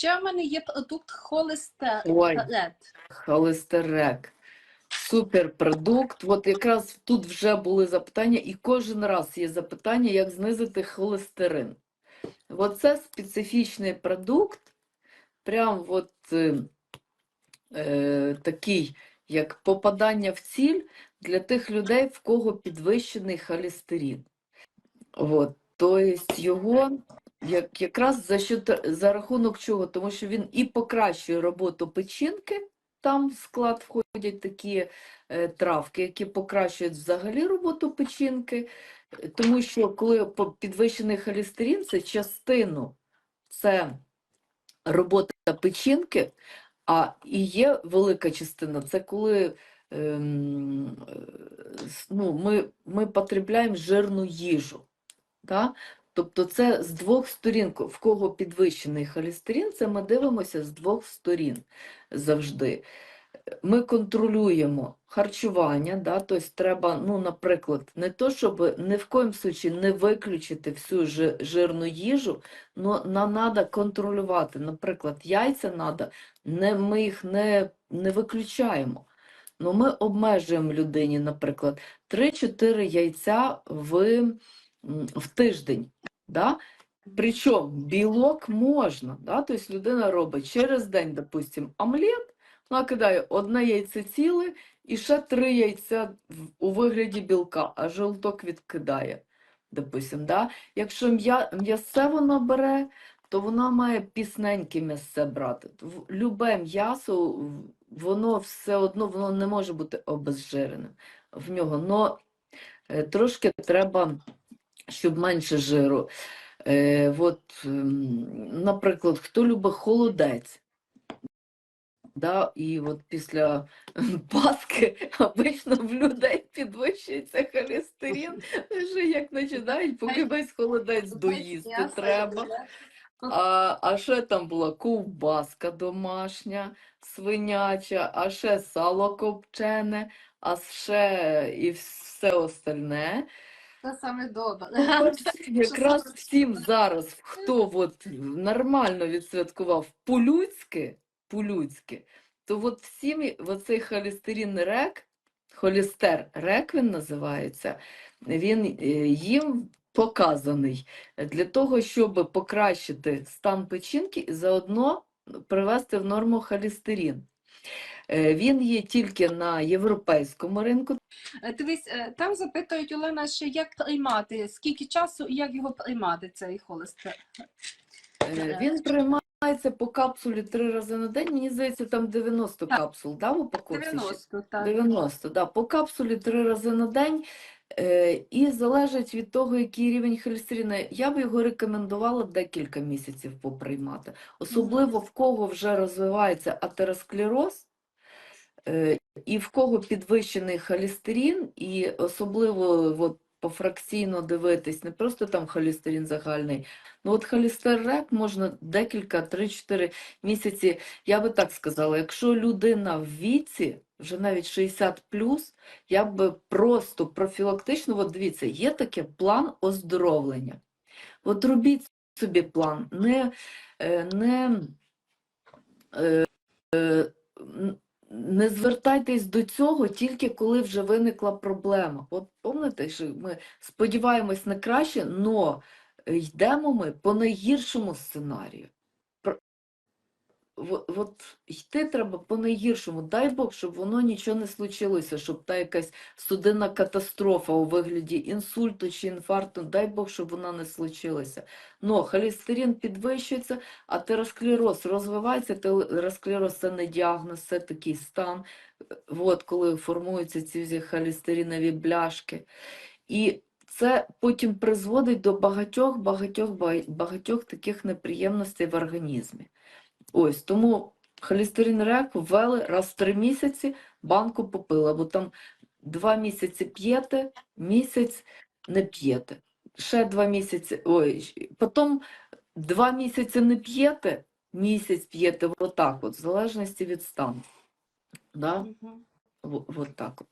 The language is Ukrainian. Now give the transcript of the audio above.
ще в мене є продукт холестерин. Ой. Холестерек. Суперпродукт. От якраз тут вже були запитання, і кожен раз є запитання, як знизити холестерин. Оце специфічний продукт, прям от е, е, такий, як попадання в ціль для тих людей, в кого підвищений холестерин. От, тобто його як, якраз за, що, за рахунок чого? Тому що він і покращує роботу печінки, там в склад входять такі е, травки, які покращують взагалі роботу печінки, тому що коли підвищений холестерин, це частину, це робота печінки, а і є велика частина, це коли ем, е, ну, ми, ми потребляємо жирну їжу. Да? Тобто це з двох сторін, в кого підвищений холестерин, це ми дивимося з двох сторін завжди. Ми контролюємо харчування, да? тобто треба, ну, наприклад, не то, щоб ні в коїм случаї не виключити всю жирну їжу, але нам треба контролювати. Наприклад, яйця треба, не, ми їх не, не виключаємо. Ну, ми обмежуємо людині, наприклад, 3-4 яйця в, в тиждень. Да? Причому білок можна, да? Тобто людина робить через день, допустим, омлет, вона кидає одне яйце ціле і ще три яйця у вигляді білка, а жовток відкидає. Допустим, да? Якщо м'я- м'ясе вона бере, то вона має пісненьке м'ясе брати. Любе м'ясо, воно все одно воно не може бути обезжиреним в нього. Но е, трошки треба, щоб менше жиру. Е, от, ем, наприклад, хто любить холодець, да, і от після Пасхи обично в людей підвищується холестерин, вже як починають, поки весь холодець доїсти треба. А, а ще там була ковбаска домашня, свиняча, а ще сало копчене, а ще і все остальне. Це саме добре. Якраз всім зараз, хто от нормально відсвяткував по-людськи, по-людськи, то от всім оцей холестерин рек, холестер рек він називається, він е, їм показаний для того, щоб покращити стан печінки і заодно привести в норму холестерин. Е, Він є тільки на європейському ринку, Е, Дивись, е, там запитують Олена, ще як приймати, скільки часу і як його приймати, цей холестерин. Е, Він приймається по капсулі три рази на день. Мені здається, там 90 Так. капсул, да, в упаковці? 90, так. 90, да, по капсулі три рази на день. І залежить від того, який рівень холестерину. Я би його рекомендувала декілька місяців поприймати. Особливо в кого вже розвивається атеросклероз, і в кого підвищений холестерин, і особливо от, пофракційно дивитись, не просто там холестерин загальний, ну от холестерек можна декілька, 3-4 місяці. Я би так сказала, якщо людина в віці, вже навіть 60 я би просто профілактично, от дивіться, є таке план оздоровлення. От робіть собі план, не, е, не, е, е, не звертайтесь до цього тільки коли вже виникла проблема. От пам'ятаєте, що ми сподіваємось на краще, але йдемо ми по найгіршому сценарію. От йти треба по найгіршому. Дай Бог, щоб воно нічого не случилося, щоб та якась судинна катастрофа у вигляді інсульту чи інфаркту, дай Бог, щоб вона не случилася. Но холестерин підвищується, атеросклероз розвивається. Атеросклероз це не діагноз, це такий стан, е, от, коли формуються ці холестеринові бляшки. І це потім призводить до багатьох багатьох багатьох таких неприємностей в організмі. Ось тому холестерин рек ввели раз в три місяці, банку попила, бо там два місяці п'єте, місяць не п'єте. Ще два місяці, ой, потім два місяці не п'єте, місяць п'єте, отак от, в залежності від стану. Да? Во- Вот так от.